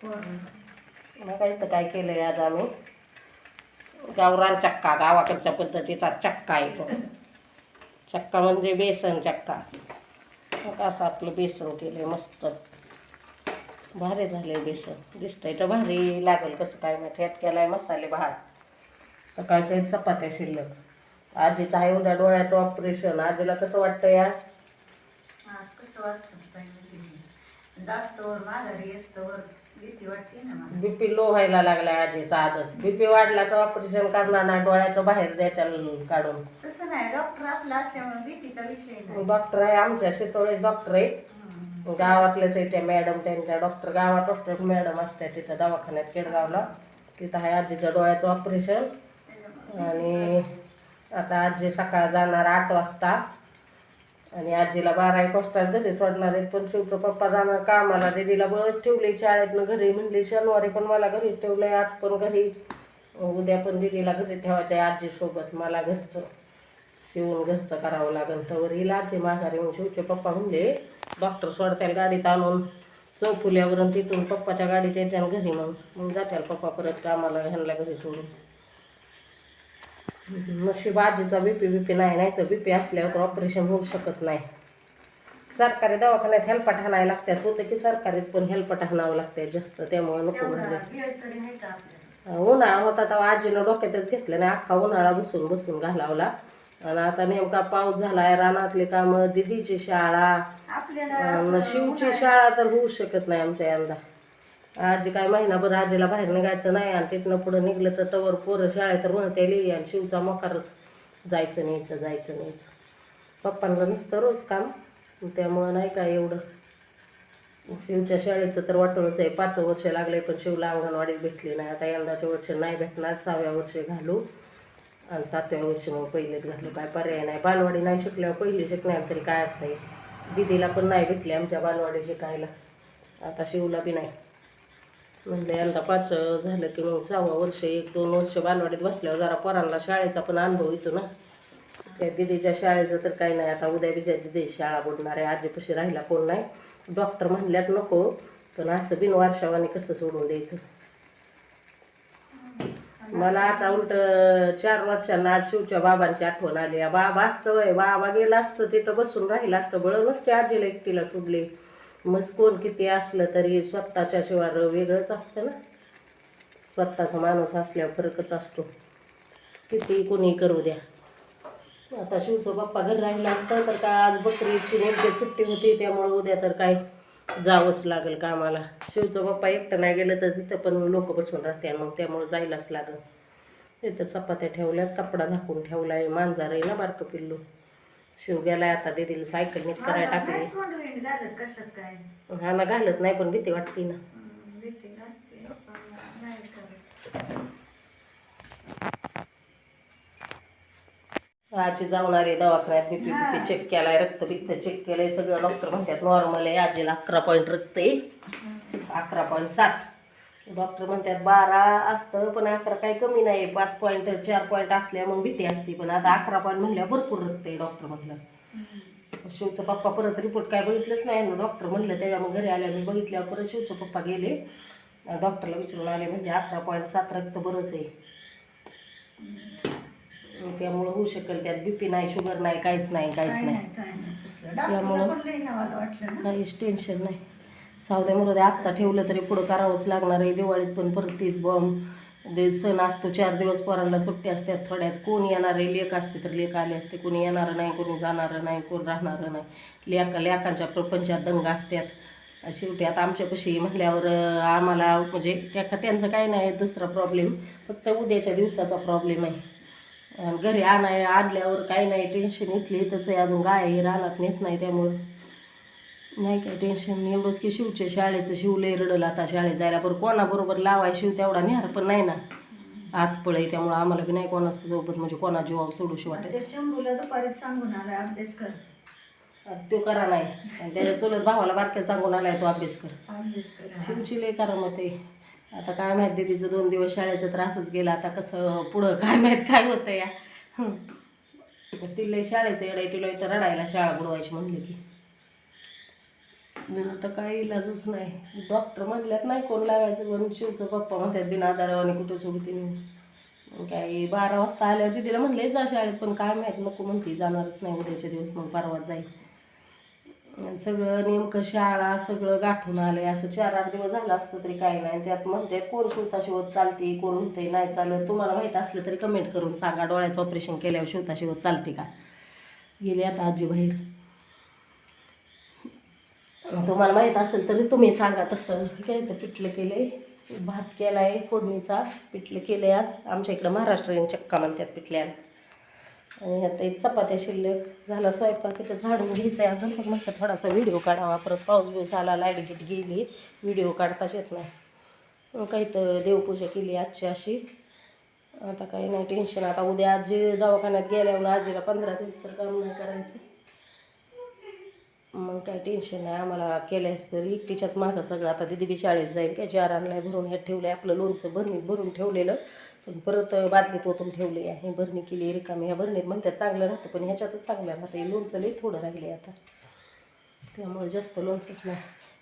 मग इथं काय केलं आहे आज आम्ही गावरान चक्का गावाकडच्या पद्धतीचा चक्का आहे तो चक्का म्हणजे बेसन चक्का. मग असं आपलं बेसन केलं मस्त. भारी झाले बेसन. दिसतंय तर भारी लागेल कसं काय माहिती. ह्यात आहे मसाले भात. सकाळच्या चपात्या शिल्लक. आजीचं आहे उद्या डोळ्याचं ऑपरेशन आजीला कसं वाटतं या? आज कसं वाटतं जास्त वर माघारी असतं बीपी लो व्हायला लागला आजीचा आजच बीपी वाढला तर ऑपरेशन करणार नाही डोळ्याचं बाहेर द्यायचं काढून. तसं नाही डॉक्टर आपला असल्यामुळे भीतीचा विषय नाही. डॉक्टर आहे आमच्या शितोळे डॉक्टर आहे. गावातलेच आहे त्या मॅडम त्यांच्या डॉक्टर गावात असतात मॅडम असतात तिथं दवाखान्यात केडगावला. तिथं आहे आजीच्या डोळ्याचं ऑपरेशन. आणि आता आजी सकाळ जाणार आठ वाजता. आणि आजीला बारा एक वाजताच घरी सोडणार आहेत पण शेवटं पप्पा जाणार कामाला. दीदीला बरं ठेवले शाळेतनं घरी. म्हणले शनिवारी पण मला घरी ठेवलंय आज पण घरी. उद्या पण दिदीला घरी ठेवायचं आहे आजीसोबत. मला घरचं शिवून घरचं करावं लागेल. तर येईल आजी माघारी. म्हणून शिवचे पप्पा म्हणले डॉक्टर सोडत्याला गाडीत आणून. चौफुल्यावरून तिथून पप्पाच्या गाडीत येत्या घरी मग. मग जात्याल पप्पा परत कामाला ह्यांना घरी सोडून. नशीब आजीचा बीपी बीपी नाही नाही तर बीपी असल्यावर तर ऑपरेशन होऊ शकत नाही. सरकारी दवाखान्यात हेल्पट हाणायला लागतात. होतं की सरकारीत पण हेल्पट हाणावं लागते जास्त. त्यामुळे नको आपल्याला? उन्हाळा होता तेव्हा आजीनं डोक्यातच घेतलं नाही. अख्खा उन्हाळा बसून बसून घालावला. आणि आता नेमका पाऊस झालाय रानातले कामं दिदीची शाळा. शिवची शाळा तर होऊ शकत नाही आमच्या यंदा. आजी काय महिनाभर आजीला बाहेर निघायचं नाही आणि तिथनं पुढं निघलं तर तवर पोरं शाळेत म्हणते आणि शिवचा मकारच जायचं न्यायचं जायचं न्यायचं. पप्पांना नुसतं रोज काम त्यामुळं नाही का एवढं. शिवच्या शाळेचं तर वाटूनच आहे पाच वर्ष लागले पण शिवला अंगणवाडीत भेटली नाही. आता यंदाच्या वर्ष नाही भेटणार सहाव्या वर्षी घालू. आणि सातव्या वर्षी मग पहिलेच घालू काय पर्याय नाही. बालवाडी नाही शिकल्यावर पहिली शिकण्यात तरी काय अर्थ आहे? दिदीला पण नाही भेटली आमच्या बालवाडी शिकायला. आता शिवला बी नाही. म्हणलं यंदा पाच झालं की मग सहावं वर्ष एक दोन वर्ष बालवाडीत बसल्यावर जरा पोरांना शाळेचा पण अनुभव येतो ना. त्या दिदीच्या शाळेचं तर काही नाही आता उद्या बिच्या दिदी शाळा बुडणार आहे आजीपाशी राहिला कोण नाही. डॉक्टर म्हणल्यात नको पण असं बिन कसं सोडून द्यायचं? मला आता उलट चार वर्षांना आज शिवच्या बाबांची आठवण आली. बाबा असतं बाबा गेला असतं तिथं बसून राहिलं असतं बळ नसते आजीला एकटीला सोडली मग कोण किती असलं तरी स्वतःच्या शिवाय वेगळंच असतं ना. स्वतःचा माणूस असल्यावर फरकच असतो. किती कोणी करू द्या. आता शिवचा बाप्पा घरी राहिला असतं तर काय आज बकरीची नेमकी सुट्टी होती त्यामुळं उद्या तर काय जावंच लागेल कामाला. शिवचा बाप्पा एकटं नाही गेलं तर तिथं पण लोक बसून राहते मग त्यामुळं जायलाच लागल. इथं चपात्या ठेवल्यात कपडा झाकून आहे मांजार आहे ना बारकं पिल्लू. शिव गेलाय आता दीदीला सायकल नीट करायला टाकली. कशात काय? हा ना घालत नाही पण भीती वाटते ना. हम्म, भीती घालते पण नाही करत. आजी जाऊन आली दवाखान्यात बीपी बीपी चेक केलाय रक्त बिक्त चेक केलंय सगळं डॉक्टर म्हणतात नॉर्मल आहे आजीला अकरा पॉईंट रक्त आहे. अकरा पॉईंट सात. डॉक्टर म्हणतात बारा असतं पण अकरा काही कमी नाही. पाच पॉईंट चार पॉईंट असल्या मग भीती असते. पण आता अकरा पॉईंट म्हणल्यावर भरपूर रक्त आहे डॉक्टर म्हटलं. शिवचा पप्पा परत रिपोर्ट काय बघितलंच नाही. ना डॉक्टर म्हणलं त्याच्या मग घरी आल्या मी बघितल्यावर परत शिवचा पप्पा गेले. डॉक्टरला विचारून आले म्हणजे अकरा पॉईंट सात रक्त बरंच आहे. त्यामुळं होऊ शकेल त्यात बीपी नाही शुगर नाही काहीच नाही काहीच नाही. ना. काहीच टेन्शन नाही. सावद्या मुलं आत्ता ठेवलं तरी पुढं करावंच लागणार आहे. दिवाळीत पण परत तीच बॉम्ब दे सण असतो चार दिवस पोरांना सुट्टी असतात थोड्याच. कोण येणार आहे? लेख असते तर लेख आले असते. कोणी येणारं नाही कोणी जाणारं नाही कोण राहणारं नाही. लेख लेखांच्या प्रपंचात दंग असतात. शेवटी आता आमच्या कशी म्हटल्यावर आम्हाला म्हणजे त्या त्यांचं काही नाही दुसरा प्रॉब्लेम फक्त उद्याच्या दिवसाचा प्रॉब्लेम आहे. आणि घरी आणाय आणल्यावर काही नाही टेन्शन इथली इथंच आहे. अजून गाय हे रानात नाही त्यामुळं. नाही काय टेन्शन एवढंच की शिवच्या शाळेचं शिव लय रडलं आता शाळेत जायला बरं कोणाबरोबर लावाय शिव तेवढा निहार पण नाही ना. आज पळे त्यामुळं आम्हाला बी नाही कोणाचं सोबत म्हणजे कोणा जीवावर सोडूशी वाटत ते शंभूला दुपारी सांगून आलाय अभ्यास कर. तो करा नाही. आणि त्याच्या चुलत भावाला बारक्या सांगून आलाय तो अभ्यास कर. अभ्यास कर शिवची लय करा मग ते आता काय माहीत दीदीचं दोन दिवस शाळेचा त्रासच गेला आता कसं पुढं काय माहीत काय होतं या. तिला शाळेचं येडा तिला इथं रडायला शाळा बुडवायची म्हणली की आता काही इलाजच नाही. डॉक्टर म्हणल्यात नाही कोण लावायचं? पण शिवचं पप्पा म्हणतात बिना आधारावाने कुठं सोडते मग काय बारा वाजता आल्या तिला म्हणले जा शाळेत पण काय माहीत नको म्हणते जाणारच नाही उद्याच्या दिवस मग परवा जाईल. आणि सगळं नेमकं शाळा सगळं गाठून आलं आहे असं चार आठ दिवस झालं असतं तरी काही नाही. त्यात म्हणते कोण शिवता शिवत चालते कोण म्हणते नाही चालत? तुम्हाला माहीत असलं तरी कमेंट करून सांगा डोळ्याचं ऑपरेशन केल्यावर शिवता शिवत चालते का? गेली आता आजी बाहेर. तुम्हाला माहीत असेल तरी तुम्ही सांगा तसं. काय तर पिठलं केलं आहे भात केला आहे फोडणीचा पिठलं केलं आहे आज. आमच्या इकडं महाराष्ट्रीयन चक्का म्हणतात पिठल्याला आणि आता एक चपात्या शिल्लक झाला स्वयंपाक इथं झाडून घ्यायचं आहे अजून. पण म्हटलं थोडासा व्हिडिओ काढावा परत पाऊस बिऊस आला लाइट गिट गेली व्हिडिओ काढताच येत नाही. काही तर देवपूजा केली आजची अशी. आता काही नाही टेन्शन. आता उद्या आजी दवाखान्यात गेल्यावर आजीला पंधरा दिवस तर काम नाही करायचं. मग काय टेन्शन नाही. आम्हाला केल्यास तर एकटीच्याच मागं सगळं. आता दिदी बी शाळेत जाईल काय जार आणलाय भरून ह्यात ठेवलंय. आपलं लोणचं भरणीत भरून ठेवलेलं. पण परत बादलीत ओतून ठेवले आहे. भरणी केली रिकामी ह्या भरणीत म्हणतात चांगलं राहतं पण ह्याच्यातच चांगलं राहतं हे लोणचं लई थोडं राहिले आता. त्यामुळे जास्त लोणचंच नाही.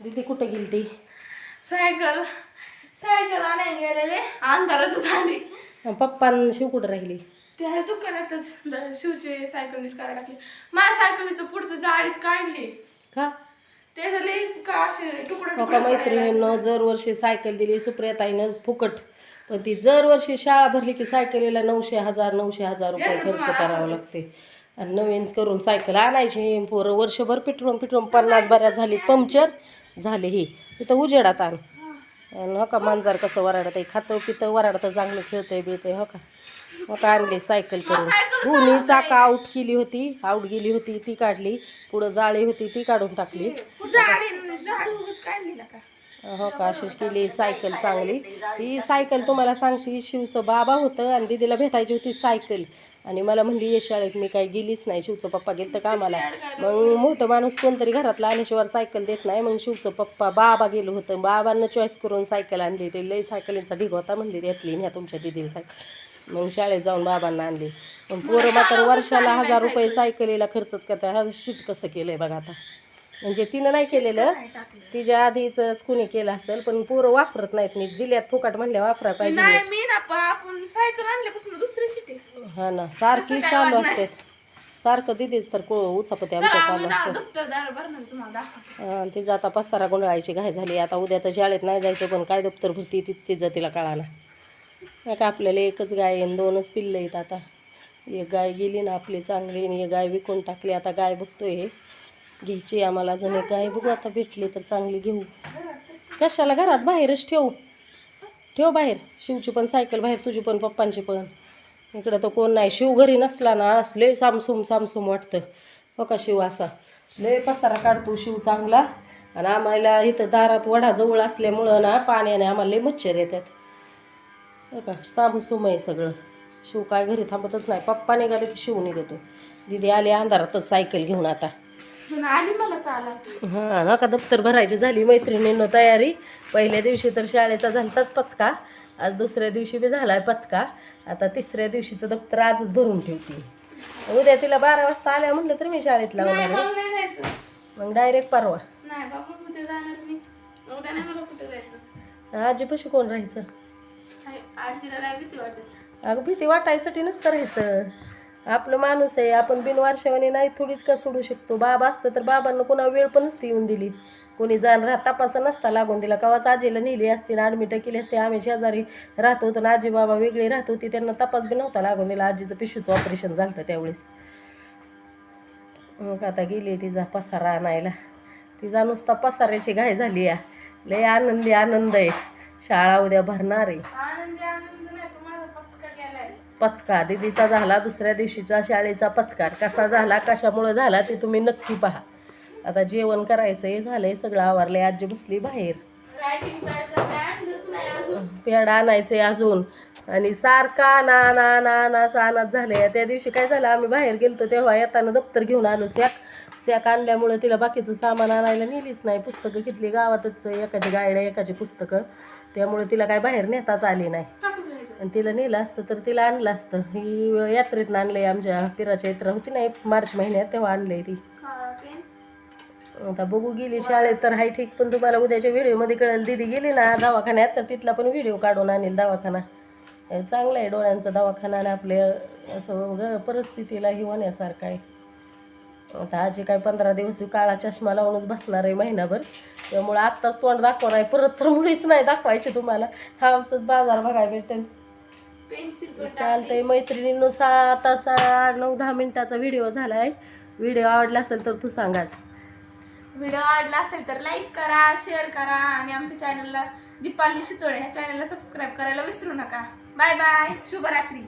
दिदी कुठं गेली ती सायकल सायकल आणायला गेलेले. अंधाराच झाली पप्पा शिव कुठं राहिली? त्या दुकानातच. द- शिवची सायकल नीट करायला टाकली माझ्या सायकलीचं पुढचं जाळीच काढली. का? त्याचं लई का असे तुकडे हो का मैत्रिणीनं जर वर्षी सायकल दिली सुप्रियाताईनं फुकट. पण ती जर वर्षी शाळा भरली की सायकलीला नऊशे हजार नऊशे हजार रुपये खर्च करावं लागते. आणि नवीन करून सायकल आणायची पोरं वर्षभर पिटरून पिटरून पन्नास बऱ्याच झाली पंक्चर झाले ही. तिथं उजेडात आण. आणि हो का मांजर कसं वराडत आहे खातं पितं वराडतं चांगलं खेळतंय बिळतंय हो का? मग आणली सायकल करून. दोन्ही चाका आऊट केली होती? आऊट गेली होती ती काढली. पुढं जाळी होती ती काढून टाकली. हो का? अशीच केली सायकल चांगली. ही सायकल तुम्हाला सांगते शिवचं बाबा होतं आणि दीदीला भेटायची होती सायकल आणि मला म्हणली ये शाळेत मी काही गेलीच नाही. शिवचं पप्पा गेलं तर कामाला. मग मोठं माणूस कोणतरी घरातला आणल्याशिवाय सायकल देत नाही. मग शिवचं पप्पा बाबा गेलो होतं. बाबांना चॉईस करून सायकल आणली ते लई सायकलींचा ढिग होता म्हणली घेतली ह्या तुमच्या दिदीला सायकल मग शाळेत जाऊन बाबांना आणली. पण पोरं मात्र वर्षाला हजार रुपये सायकलीला खर्चच करतात. हा शीट कसं केलंय बघा आता. म्हणजे तिनं नाही केलेलं. तिच्या आधीच कुणी केलं असेल पण पोरं वापरत नाहीत नीट. दिल्यात फुकट म्हणल्या वापरा पाहिजे नाही मी ना पण आपण सायकल आणल्यापासून दुसरी शिटे हा ना सारखी चालू असते. सारखं दिदीच तर को उचापते आमच्या चालू असते. हा, तिचं आता पसारा गुंडाळायची घाय झाली. आता उद्या तर शाळेत नाही जायचं पण काय दप्तर भरती ती तिचं तिला कळाना. का आपल्याला एकच गाय आहे आणि दोनच पिल्लं आहेत आता. एक गाय गेली ना आपली चांगली आणि एक गाय विकून टाकली. आता गाय बघतोय घ्यायची आम्हाला अजून एक गाय. बघू आता भेटली तर चांगली घेऊ. कशाला? घरात बाहेरच ठेवू. ठेव बाहेर. शिवची पण सायकल बाहेर तुझी पण पप्पांची पण. इकडं तर कोण नाही. शिव घरी नसला ना असले सामसूम सामसूम वाटतं. हो का शिव असा? लय पसारा काढतो शिव चांगला. आणि आम्हाला इथं दारात वडा जवळ असल्यामुळं ना पाण्याने आम्हाला लय मच्छर येतात. का? सामसूम आहे सगळं. शिव काय घरी थांबतच नाही. पप्पा निघाले की शिव निघतो दिदी आली अंधारातच सायकल घेऊन आता. हां नका दप्तर भरायची झाली मैत्रिणींनो तयारी. पहिल्या दिवशी तर शाळेचा झालताच पचका. आज दुसऱ्या दिवशी बी झालाय पचका. आता तिसऱ्या दिवशीचं दप्तर आजच भरून ठेवते. उद्या तिला बारा वाजता आल्या म्हटलं तर मी शाळेत लावणार आहे. मग डायरेक्ट परवा. नाही बाबा कुठे जाणार मी? उद्या नाही मला कुठे जायचं. आजी पशी कोण राहायचं? अगं भीती वाटायसाठी नसतं राहायचं. आपलं माणूस आहे आपण बिनवारशेवाने नाही थोडीच का सोडू शकतो? बाबा असतं तर बाबांना कोणा वेळ पण नसती येऊन दिली. कोणी जाण राहत तपासा नसता लागून दिला. कवाच आजीला नेली असती ना ॲडमिट केली असते. आम्ही शेजारी राहत होतो ना आजी बाबा वेगळी राहत होती. त्यांना तपास बी नव्हता लागून दिला. आजीचं पिशूचं ऑपरेशन झालं होतं त्यावेळेस. मग आता गेली तिचा पसारा आणायला. तिचा नुसता पसाऱ्याची घाय झाली या. लय आनंदी आनंद आहे. शाळा उद्या भरणार आहे आनंदी आनंद नाही तुम्हाला पचका केलाय पचका. दिदीचा झाला दुसऱ्या दिवशीचा शाळेचा पचकार कसा झाला कशामुळे झाला ते तुम्ही नक्की पहा. आता जेवण करायचं हे झालंय सगळं आवारलंय. आजी बसली बाहेर. रायटिंग आणायचं आहे अजून पेड आणायचंय अजून. आणि सारखा ना ना ना ना सानात झाले त्या दिवशी काय झालं आम्ही बाहेर गेलतो तेव्हा येताना दप्तर घेऊन आलो सॅक. सॅक आणल्यामुळं तिला बाकीचं सामान आणायला नेलीच नाही. पुस्तकं घेतली गावातच एकाची गायड्या एकाची पुस्तकं. त्यामुळे तिला काय बाहेर नेताच आली नाही. आणि तिला नेलं असतं तर तिला आणलं असतं. ही यात्रेतनं आणलंय आमच्या पिराच्या यात्रा होती ना एक मार्च महिन्यात तेव्हा आणलंय ती. काळा पेन आता बघू गेली शाळेत तर हाय ठीक पण तुम्हाला उद्याच्या व्हिडिओमध्ये कळेल दिदी गेली ना दवाखान्यात तर तिथला पण व्हिडिओ काढून आणेल दवाखाना. चांगला आहे डोळ्यांचा दवाखाना आणि आपल्या असं ग परिस्थितीला हे होण्यासारखं आहे. आता आजी काय पंधरा दिवस काळा चष्मा लावूनच बसणार आहे महिनाभर. त्यामुळे आत्ताच तोंड दाखवणार आहे. परत तर मुळीच नाही दाखवायची तुम्हाला. हा आमचाच बाजार बघायला भेटेल. चालतंय मैत्रिणींनो सात तासा नऊ दहा मिनिटाचा व्हिडिओ झाला आहे व्हिडिओ आवडला असेल तर तू सांगाच व्हिडिओ आवडला असेल तर लाईक करा शेअर करा आणि आमच्या चॅनलला दीपाली शितोळे ह्या चॅनलला सबस्क्राईब करायला विसरू नका. बाय बाय शुभरात्री.